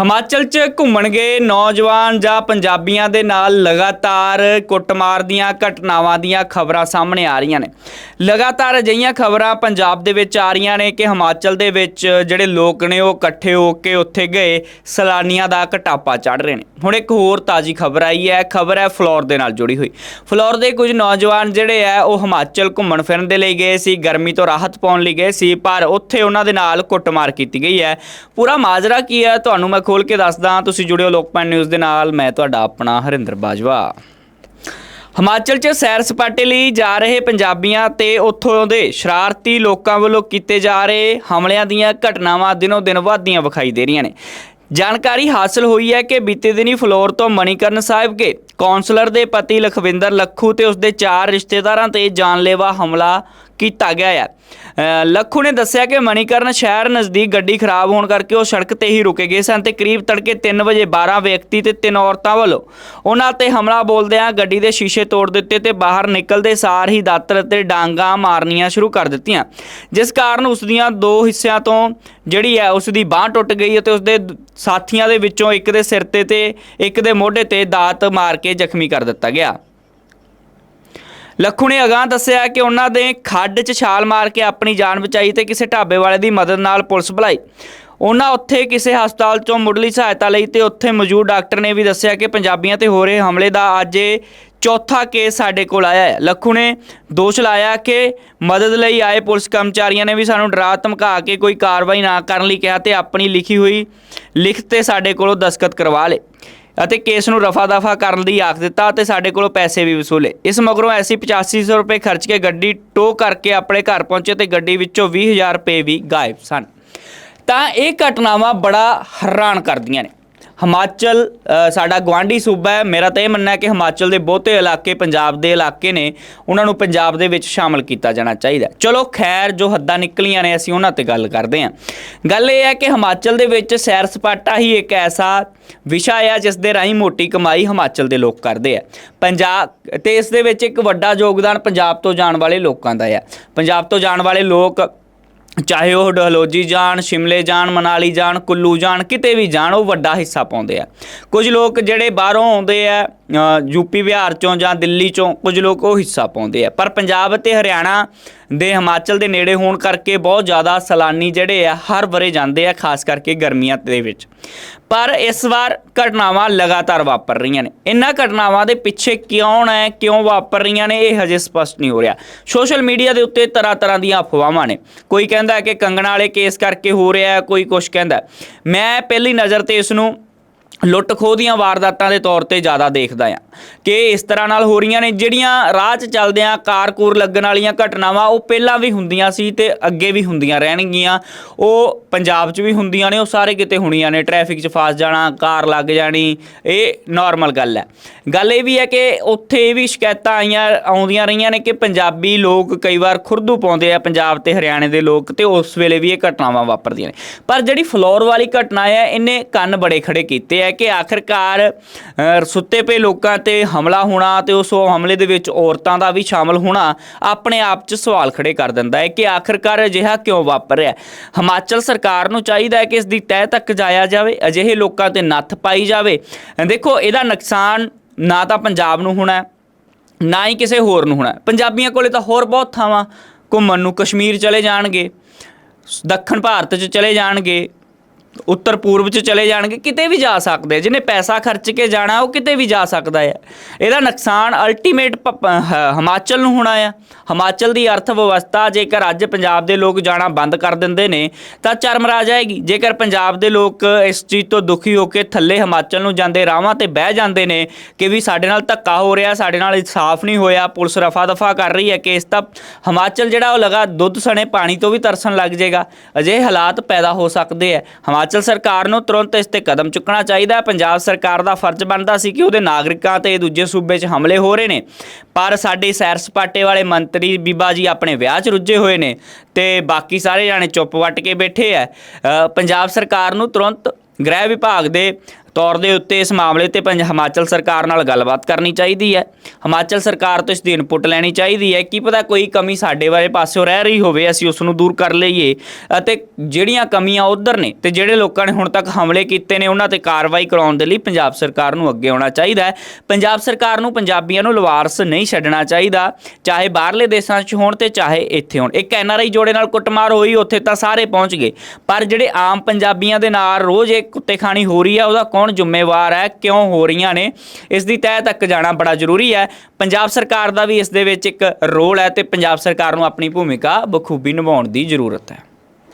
ਹਿਮਾਚਲ 'ਚ ਘੁੰਮਣ ਗਏ ਨੌਜਵਾਨ ਜਾਂ ਪੰਜਾਬੀਆਂ ਦੇ ਨਾਲ ਲਗਾਤਾਰ ਕੁੱਟਮਾਰ ਦੀਆਂ ਘਟਨਾਵਾਂ ਦੀਆਂ ਖਬਰਾਂ ਸਾਹਮਣੇ ਆ ਰਹੀਆਂ ਨੇ। ਲਗਾਤਾਰ ਅਜਿਹੀਆਂ ਖਬਰਾਂ ਪੰਜਾਬ ਦੇ ਵਿੱਚ ਆ ਰਹੀਆਂ ਨੇ ਕਿ ਹਿਮਾਚਲ ਦੇ ਵਿੱਚ ਜਿਹੜੇ ਲੋਕ ਨੇ ਉਹ ਇਕੱਠੇ ਹੋ ਕੇ ਉੱਥੇ ਗਏ, ਸੈਲਾਨੀਆਂ ਦਾ ਘਟਾਪਾ ਚੜ ਰਹੇ ਨੇ। ਹੁਣ ਇੱਕ ਹੋਰ ਤਾਜ਼ੀ ਖਬਰ ਆਈ ਹੈ, ਖਬਰ ਹੈ ਫਲੋਰ ਦੇ ਨਾਲ ਜੁੜੀ ਹੋਈ। ਫਲੋਰ ਦੇ ਕੁਝ ਨੌਜਵਾਨ ਜਿਹੜੇ ਆ, ਉਹ ਹਿਮਾਚਲ ਘੁੰਮਣ ਫਿਰਨ ਦੇ ਲਈ ਗਏ ਸੀ, ਗਰਮੀ ਤੋਂ ਰਾਹਤ ਪਾਉਣ ਲਈ ਗਏ ਸੀ, ਪਰ ਉੱਥੇ ਉਹਨਾਂ ਦੇ ਨਾਲ ਕੁੱਟਮਾਰ ਕੀਤੀ ਗਈ ਹੈ। ਪੂਰਾ ਮਾਜਰਾ ਕੀ ਹੈ? ਤੁਹਾਨੂੰ ਮੈਂ ਖੋਲ ਕੇ ਦੱਸਦਾ, ਤੁਸੀਂ ਜੁੜਿਓ ਲੋਕਪਾਲ ਨਿਊਜ਼ ਦੇ ਨਾਲ, ਮੈਂ ਤੁਹਾਡਾ ਆਪਣਾ ਹਰਿੰਦਰ ਬਾਜਵਾ। ਹਿਮਾਚਲ 'ਚ ਸੈਰ ਸਪਾਟੇ ਲਈ ਜਾ ਰਹੇ ਪੰਜਾਬੀਆਂ ਤੇ ਉੱਥੋਂ ਦੇ ਸ਼ਰਾਰਤੀ ਲੋਕਾਂ ਵੱਲੋਂ ਕੀਤੇ ਜਾ ਰਹੇ ਹਮਲਿਆਂ ਦੀਆਂ ਘਟਨਾਵਾਂ ਦਿਨੋ ਦਿਨ ਵਧਦੀਆਂ ਵਿਖਾਈ ਦੇ ਰਹੀਆਂ ਨੇ। ਜਾਣਕਾਰੀ ਹਾਸਲ ਹੋਈ ਹੈ ਕਿ ਬੀਤੇ ਦਿਨੀ ਫਲੋਰ ਤੋਂ ਮਣੀਕਰਨ ਸਾਹਿਬ ਕੇ ਕੌਂਸਲਰ ਦੇ ਪਤੀ ਲਖਵਿੰਦਰ ਲੱਖੂ ਤੇ ਉਸਦੇ ਚਾਰ ਰਿਸ਼ਤੇਦਾਰਾਂ ਤੇ ਜਾਨਲੇਵਾ ਹਮਲਾ ਕੀਤਾ ਗਿਆ ਹੈ ਲੱਖੂ ਨੇ ਦੱਸਿਆ ਕਿ ਮਣੀਕਰਨ ਸ਼ਹਿਰ ਨਜ਼ਦੀਕ ਗੱਡੀ ਖਰਾਬ ਹੋਣ ਕਰਕੇ ਉਹ ਸੜਕ ਤੇ ਹੀ ਰੁਕੇ ਗਏ ਸਨ ਤੇ ਕਰੀਬ ਤੜਕੇ 3 ਵਜੇ 12 ਵਿਅਕਤੀ ਤੇ ਤਿੰਨ ਔਰਤਾਂ ਵੱਲੋਂ ਉਹਨਾਂ ਤੇ ਹਮਲਾ ਬੋਲਦਿਆਂ ਗੱਡੀ ਦੇ ਸ਼ੀਸ਼ੇ ਤੋੜ ਦਿੱਤੇ ਤੇ ਬਾਹਰ ਨਿਕਲਦੇ ਸਾਰ ਹੀ ਦਾਤਰ ਅਤੇ ਡਾਂਗਾ ਮਾਰਨੀਆਂ ਸ਼ੁਰੂ ਕਰ ਦਿੱਤੀਆਂ। ਜਿਸ ਕਾਰਨ ਉਸ ਦੀਆਂ ਦੋ ਹਿੱਸਿਆਂ ਤੋਂ ਜਿਹੜੀ ਹੈ ਉਸ ਦੀ ਬਾਹ ਟੁੱਟ ਗਈ ਅਤੇ ਉਸ ਦੇ ਸਾਥੀਆਂ ਦੇ ਵਿੱਚੋਂ ਇੱਕ ਦੇ ਸਿਰ ਤੇ ਤੇ ਇੱਕ ਦੇ ਮੋਢੇ ਤੇ ਦਾਤ ਮਾਰ ਕੇ ਜ਼ਖਮੀ ਕਰ ਦਿੱਤਾ ਗਿਆ। ਲੱਖੂ ਨੇ ਅਗਾਂਹ ਦੱਸਿਆ ਕਿ ਉਹਨਾਂ ਦੇ ਖੱਡ 'ਚ ਛਾਲ ਮਾਰ ਕੇ ਆਪਣੀ ਜਾਨ ਬਚਾਈ ਤੇ ਕਿਸੇ ਢਾਬੇ ਵਾਲੇ ਦੀ ਮਦਦ ਨਾਲ ਪੁਲਿਸ ਬੁਲਾਈ। ਉਹਨਾਂ ਉੱਥੇ ਕਿਸੇ ਹਸਪਤਾਲ 'ਚੋਂ ਮੁੱਢਲੀ ਸਹਾਇਤਾ ਲਈ ਤੇ ਉੱਥੇ ਮੌਜੂਦ ਡਾਕਟਰ ਨੇ ਵੀ ਦੱਸਿਆ ਕਿ ਪੰਜਾਬੀਆਂ ਤੇ ਹੋ ਰਹੇ ਹਮਲੇ ਦਾ ਅੱਜ ਇਹ ਚੌਥਾ ਕੇਸ ਸਾਡੇ ਕੋਲ ਆਇਆ ਹੈ। ਲੱਖੂ ਨੇ ਦੋਸ਼ ਲਾਇਆ ਕਿ ਮਦਦ ਲਈ ਆਏ ਪੁਲਿਸ ਕਰਮਚਾਰੀਆਂ ਨੇ ਵੀ ਸਾਨੂੰ ਡਰਾ ਧਮਕਾ ਕੇ ਕੋਈ ਕਾਰਵਾਈ ਨਾ ਕਰਨ ਲਈ ਕਿਹਾ ਤੇ ਆਪਣੀ ਲਿਖੀ ਹੋਈ ਲਿਖਤ ਤੇ ਸਾਡੇ ਕੋਲੋਂ ਦਸਖਤ ਕਰਵਾ ਲਏ। ਅਤੇ ਕੇਸ ਨੂੰ ਰਫਾ ਦਫਾ ਕਰਨ ਦੀ ਆਖ ਦਿੱਤਾ ਅਤੇ ਸਾਡੇ ਕੋਲੋਂ ਪੈਸੇ ਵੀ ਵਸੂਲੇ। ਇਸ ਮਗਰੋਂ ਐਸੀ 8500 ਰੁਪਏ ਖਰਚ ਕੇ ਗੱਡੀ ਟੋ ਕਰਕੇ ਆਪਣੇ ਘਰ ਪਹੁੰਚੇ ਤੇ ਗੱਡੀ ਵਿੱਚੋਂ 20000 ਰੁਪਏ ਵੀ ਗਾਇਬ ਸਨ। ਤਾਂ ਇਹ ਘਟਨਾਵਾਂ ਬੜਾ ਹੈਰਾਨ ਕਰਦੀਆਂ ਨੇ। ਹਿਮਾਚਲ ਸਾਡਾ ਗਵਾਂਢੀ ਸੂਬਾ ਹੈ। ਮੇਰਾ ਤਾਂ ਇਹ ਮੰਨਣਾ ਹੈ ਕਿ ਹਿਮਾਚਲ ਦੇ ਬਹੁਤੇ ਇਲਾਕੇ, ਪੰਜਾਬ ਦੇ ਇਲਾਕੇ ਨੇ ਉਹਨਾਂ ਨੂੰ ਪੰਜਾਬ ਦੇ ਵਿੱਚ ਸ਼ਾਮਲ ਕੀਤਾ ਜਾਣਾ ਚਾਹੀਦਾ ਚਲੋ ਖੈਰ, ਜੋ ਹੱਦਾਂ ਨਿਕਲੀਆਂ ਨੇ, ਅਸੀਂ ਉਹਨਾਂ ਤੇ ਗੱਲ ਕਰਦੇ ਹਾਂ। ਗੱਲ ਇਹ ਹੈ ਕਿ ਹਿਮਾਚਲ ਦੇ ਵਿੱਚ ਸੈਰ ਸਪਾਟਾ ਹੀ ਇੱਕ ਐਸਾ ਵਿਸ਼ਾ ਆ, ਜਿਸ ਦੇ ਰਾਹੀਂ ਮੋਟੀ ਕਮਾਈ ਹਿਮਾਚਲ ਦੇ ਲੋਕ ਕਰਦੇ ਆ। ਪੰਜਾਬ ਤੇ ਇਸ ਦੇ ਵਿੱਚ ਇੱਕ ਵੱਡਾ ਯੋਗਦਾਨ ਪੰਜਾਬ ਤੋਂ ਜਾਣ ਵਾਲੇ ਲੋਕਾਂ ਦਾ ਆ। ਪੰਜਾਬ ਤੋਂ ਜਾਣ ਵਾਲੇ ਲੋਕ ਚਾਹੇ ਉਹ ਡਲਹੌਜੀ ਜਾਣ, ਸ਼ਿਮਲੇ ਜਾਣ, ਮਨਾਲੀ ਜਾਣ, ਕੁੱਲੂ ਜਾਣ, ਕਿਤੇ ਵੀ ਜਾਣ, ਉਹ ਵੱਡਾ ਹਿੱਸਾ ਪਾਉਂਦੇ ਆ। ਕੁਝ ਲੋਕ ਜਿਹੜੇ ਬਾਹਰੋਂ ਆਉਂਦੇ ਆ ਯੂਪੀ, ਬਿਹਾਰ ਚੋਂ ਜਾਂ ਦਿੱਲੀ ਚੋਂ ਕੁਝ ਲੋਕ ਉਹ ਹਿੱਸਾ ਪਾਉਂਦੇ ਆ। ਪਰ ਪੰਜਾਬ ਅਤੇ ਹਰਿਆਣਾ ਦੇ ਹਿਮਾਚਲ ਦੇ ਨੇੜੇ ਹੋਣ ਕਰਕੇ ਬਹੁਤ ਜ਼ਿਆਦਾ ਸੈਲਾਨੀ ਜਿਹੜੇ ਆ, ਹਰ ਵਰੇ ਜਾਂਦੇ ਆ, ਖਾਸ ਕਰਕੇ ਗਰਮੀਆਂ ਦੇ ਵਿੱਚ। ਪਰ ਇਸ ਵਾਰ ਘਟਨਾਵਾਂ ਲਗਾਤਾਰ ਵਾਪਰ ਰਹੀਆਂ ਨੇ। ਇਹਨਾਂ ਘਟਨਾਵਾਂ ਦੇ ਪਿੱਛੇ ਕਿਉਂ ਹੈ ਕਿਉਂ ਵਾਪਰ ਰਹੀਆਂ ਨੇ, ਇਹ ਹਜੇ ਸਪਸ਼ਟ ਨਹੀਂ ਹੋ ਰਿਹਾ। ਸੋਸ਼ਲ ਮੀਡੀਆ ਦੇ ਉੱਤੇ ਤਰ੍ਹਾਂ ਤਰ੍ਹਾਂ ਦੀਆਂ ਅਫਵਾਹਾਂ ਨੇ। ਕੋਈ ਕਹਿੰਦਾ ਕਿ ਕੰਗਣਾ ਵਾਲੇ ਕੇਸ ਕਰਕੇ ਹੋ ਰਿਹਾ, ਕੋਈ ਕੁਝ ਕਹਿੰਦਾ। ਮੈਂ ਪਹਿਲੀ ਨਜ਼ਰ ਤੇ ਇਸ ਨੂੰ ਲੁੱਟ ਖੋਹ ਦੀਆਂ ਵਾਰਦਾਤਾਂ ਦੇ ਤੌਰ ਤੇ ਜ਼ਿਆਦਾ ਦੇਖਦਾ ਆ ਕਿ ਇਸ ਤਰ੍ਹਾਂ ਨਾਲ ਹੋ ਰਹੀਆਂ ਨੇ, ਜਿਹੜੀਆਂ ਰਾਹ 'ਚ ਚੱਲਦਿਆਂ ਕਾਰ-ਕੂਰ ਲੱਗਣ ਵਾਲੀਆਂ ਘਟਨਾਵਾਂ, ਉਹ ਪਹਿਲਾਂ ਵੀ ਹੁੰਦੀਆਂ ਸੀ ਤੇ ਅੱਗੇ ਵੀ ਹੁੰਦੀਆਂ ਰਹਿਣਗੀਆਂ। ਉਹ ਪੰਜਾਬ 'ਚ ਵੀ ਹੁੰਦੀਆਂ ਨੇ, ਉਹ ਸਾਰੇ ਕਿਤੇ ਹੋਣੀਆਂ ਨੇ। ਟ੍ਰੈਫਿਕ 'ਚ ਫਸ ਜਾਣਾ, ਕਾਰ ਲੱਗ ਜਾਣੀ, ਇਹ ਨਾਰਮਲ ਗੱਲ ਹੈ। ਗੱਲ ਇਹ ਵੀ ਹੈ ਕਿ ਉੱਥੇ ਇਹ ਵੀ ਸ਼ਿਕਾਇਤਾਂ ਆਈਆਂ, ਆਉਂਦੀਆਂ ਰਹੀਆਂ ਨੇ ਕਿ ਪੰਜਾਬੀ ਲੋਕ ਕਈ ਵਾਰ ਖੁਰਦੂ ਪਾਉਂਦੇ ਆ, ਪੰਜਾਬ ਤੇ ਹਰਿਆਣੇ ਦੇ ਲੋਕ, ਤੇ ਉਸ ਵੇਲੇ ਵੀ ਇਹ ਘਟਨਾਵਾਂ ਵਾਪਰਦੀਆਂ ਨੇ। ਪਰ ਜਿਹੜੀ ਫਲੋਰ ਵਾਲੀ ਘਟਨਾ ਹੈ, ਇਹਨੇ ਕੰਨ ਬੜੇ ਖੜੇ ਕੀਤੇ ਆ। ਕਿ ਆਖਰਕਾਰ ਸੁੱਤੇ ਪਏ ਲੋਕਾਂ ਤੇ ਹਮਲਾ ਹੋਣਾ ਤੇ ਉਸ ਹਮਲੇ ਦੇ ਵਿੱਚ ਔਰਤਾਂ ਦਾ ਵੀ ਸ਼ਾਮਲ ਹੋਣਾ ਆਪਣੇ ਆਪ 'ਚ ਸਵਾਲ ਖੜੇ ਕਰ ਦਿੰਦਾ ਹੈ ਕਿ ਆਖਰਕਾਰ ਅਜਿਹਾ ਕਿਉਂ ਵਾਪਰ ਰਿਹਾ ਹਿਮਾਚਲ ਸਰਕਾਰ ਨੂੰ ਚਾਹੀਦਾ ਹੈ ਕਿ ਇਸ ਦੀ ਤਹਿ ਤੱਕ ਜਾਇਆ ਜਾਵੇ, ਅਜਿਹੇ ਲੋਕਾਂ ਤੇ ਨੱਥ ਪਾਈ ਜਾਵੇ। ਦੇਖੋ, ਇਹਦਾ ਨੁਕਸਾਨ ਨਾ ਤਾਂ ਪੰਜਾਬ ਨੂੰ ਹੋਣਾ ਨਾ ਹੀ ਕਿਸੇ ਹੋਰ ਨੂੰ ਹੋਣਾ ਪੰਜਾਬੀਆਂ ਕੋਲੇ ਤਾਂ ਹੋਰ ਬਹੁਤ ਥਾਵਾਂ, ਘੁੰਮਣ ਨੂੰ ਕਸ਼ਮੀਰ ਚਲੇ ਜਾਣਗੇ, ਦੱਖਣ ਭਾਰਤ 'ਚ ਚਲੇ ਜਾਣਗੇ ਉੱਤਰ ਪੂਰਬ 'ਚ ਚਲੇ ਜਾਣਗੇ, ਕਿਤੇ ਵੀ ਜਾ ਸਕਦੇ ਜਿਹਨੇ ਪੈਸਾ ਖਰਚ ਕੇ ਜਾਣਾ, ਉਹ ਕਿਤੇ ਵੀ ਜਾ ਸਕਦਾ ਹੈ ਇਹਦਾ ਨੁਕਸਾਨ ਅਲਟੀਮੇਟ ਹਿਮਾਚਲ ਨੂੰ ਹੋਣਾ ਆ। ਹਿਮਾਚਲ ਦੀ ਅਰਥ ਵਿਵਸਥਾ ਜੇਕਰ ਅੱਜ ਪੰਜਾਬ ਦੇ ਲੋਕ ਜਾਣਾ ਬੰਦ ਕਰ ਦਿੰਦੇ ਨੇ, ਤਾਂ ਚਰਮਰਾ ਜਾਏਗੀ। ਜੇਕਰ ਪੰਜਾਬ ਦੇ ਲੋਕ ਇਸ ਚੀਜ਼ ਤੋਂ ਦੁਖੀ ਹੋ ਕੇ ਥੱਲੇ ਹਿਮਾਚਲ ਨੂੰ ਜਾਂਦੇ ਰਾਵਾਂ ਤੇ ਬਹਿ ਜਾਂਦੇ ਨੇ, ਕਿ ਵੀ ਸਾਡੇ ਨਾਲ ਧੱਕਾ ਹੋ ਰਿਹਾ, ਸਾਡੇ ਨਾਲ ਇਨਸਾਫ ਨਹੀਂ ਹੋਇਆ, ਪੁਲਿਸ ਰਫਾ ਦਫਾ ਕਰ ਰਹੀ ਹੈ ਕੇਸ, ਤਾਂ ਹਿਮਾਚਲ ਜਿਹੜਾ ਉਹ ਲਗਾ ਦੁੱਧ ਸਣੇ ਪਾਣੀ ਤੋਂ ਵੀ ਤਰਸਣ ਲੱਗ ਜਾਏਗਾ ਅਜਿਹੇ ਹਾਲਾਤ ਪੈਦਾ ਹੋ ਸਕਦੇ ਆ। ਹਿਮਾਚਲ ਹਿਮਾਚਲ ਸਰਕਾਰ ਨੂੰ ਤੁਰੰਤ ਇਸ ਤੇ ਕਦਮ ਚੁੱਕਣਾ ਚਾਹੀਦਾ ਹੈ। ਪੰਜਾਬ ਸਰਕਾਰ ਦਾ ਫਰਜ਼ ਬਣਦਾ ਸੀ ਕਿ ਉਹਦੇ ਨਾਗਰਿਕਾਂ ਤੇ ਦੂਜੇ ਸੂਬੇ 'ਚ ਹਮਲੇ ਹੋ ਰਹੇ ਨੇ। ਪਰ ਸਾਡੇ ਸੈਰ ਸਪਾਟੇ ਵਾਲੇ ਮੰਤਰੀ ਬੀਬਾ ਜੀ ਆਪਣੇ ਵਿਆਹ 'ਚ ਰੁੱਝੇ ਹੋਏ ਨੇ ਤੇ ਬਾਕੀ ਸਾਰੇ ਜਾਣੇ ਚੁੱਪ ਵੱਟ ਕੇ ਬੈਠੇ ਆ। ਪੰਜਾਬ ਸਰਕਾਰ ਨੂੰ ਤੁਰੰਤ ਗ੍ਰਹਿ ਵਿਭਾਗ ਦੇ ਤੌਰ ਦੇ ਉੱਤੇ ਇਸ ਮਾਮਲੇ ਤੇ ਪੰਜ ਹਿਮਾਚਲ ਸਰਕਾਰ ਨਾਲ ਗੱਲਬਾਤ ਕਰਨੀ ਚਾਹੀਦੀ ਹੈ। ਹਿਮਾਚਲ ਸਰਕਾਰ ਤੋਂ ਇਸ ਦੀ ਇਨਪੁਟ ਲੈਣੀ ਚਾਹੀਦੀ ਹੈ ਕੀ ਪਤਾ ਕੋਈ ਕਮੀ ਸਾਡੇ ਵਾਲੇ ਪਾਸਿਓਂ ਰਹਿ ਰਹੀ ਹੋਵੇ, ਅਸੀਂ ਉਸ ਨੂੰ ਦੂਰ ਕਰ ਲਈਏ। ਅਤੇ ਜਿਹੜੀਆਂ ਕਮੀਆਂ ਉਧਰ ਨੇ ਤੇ ਜਿਹੜੇ ਲੋਕਾਂ ਨੇ ਹੁਣ ਤੱਕ ਹਮਲੇ ਕੀਤੇ ਨੇ, ਉਹਨਾਂ ਤੇ ਕਾਰਵਾਈ ਕਰਾਉਣ ਦੇ ਲਈ ਪੰਜਾਬ ਸਰਕਾਰ ਨੂੰ ਅੱਗੇ ਆਉਣਾ ਚਾਹੀਦਾ ਹੈ। ਪੰਜਾਬ ਸਰਕਾਰ ਨੂੰ ਪੰਜਾਬੀਆਂ ਨੂੰ ਲਵਾਰਸ ਨਹੀਂ ਛੱਡਣਾ ਚਾਹੀਦਾ। ਚਾਹੇ ਬਾਹਰਲੇ ਦੇਸ਼ਾਂ 'ਚ ਹੋਣ ਤੇ ਚਾਹੇ ਇੱਥੇ ਹੋਣ। ਇੱਕ ਐਨਆਰਆਈ ਜੋੜੇ ਨਾਲ ਕੁੱਟਮਾਰ ਹੋਈ, ਉੱਥੇ ਤਾਂ ਸਾਰੇ ਪਹੁੰਚ ਗਏ। ਪਰ ਜਿਹੜੇ ਆਮ ਪੰਜਾਬੀਆਂ ਦੇ ਨਾਲ ਰੋਜ਼ ਇਹ ਕੁੱਤੇ ਖਾਣੀ ਹੋ ਰਹੀ ਹੈ ਉਹਦਾ ਕੌਣ ਕੌਣ ਜ਼ਿੰਮੇਵਾਰ ਹੈ, ਕਿਉਂ ਹੋ ਰਹੀਆਂ ਨੇ, ਇਸ ਦੀ ਤਹਿ ਤੱਕ ਜਾਣਾ ਬੜਾ ਜ਼ਰੂਰੀ ਹੈ। ਪੰਜਾਬ ਸਰਕਾਰ ਦਾ ਵੀ ਇਸ ਦੇ ਵਿੱਚ ਇੱਕ ਰੋਲ ਹੈ ਤੇ ਪੰਜਾਬ ਸਰਕਾਰ ਨੂੰ ਆਪਣੀ ਭੂਮਿਕਾ ਬਖੂਬੀ ਨਿਭਾਉਣ ਦੀ ਜ਼ਰੂਰਤ ਹੈ।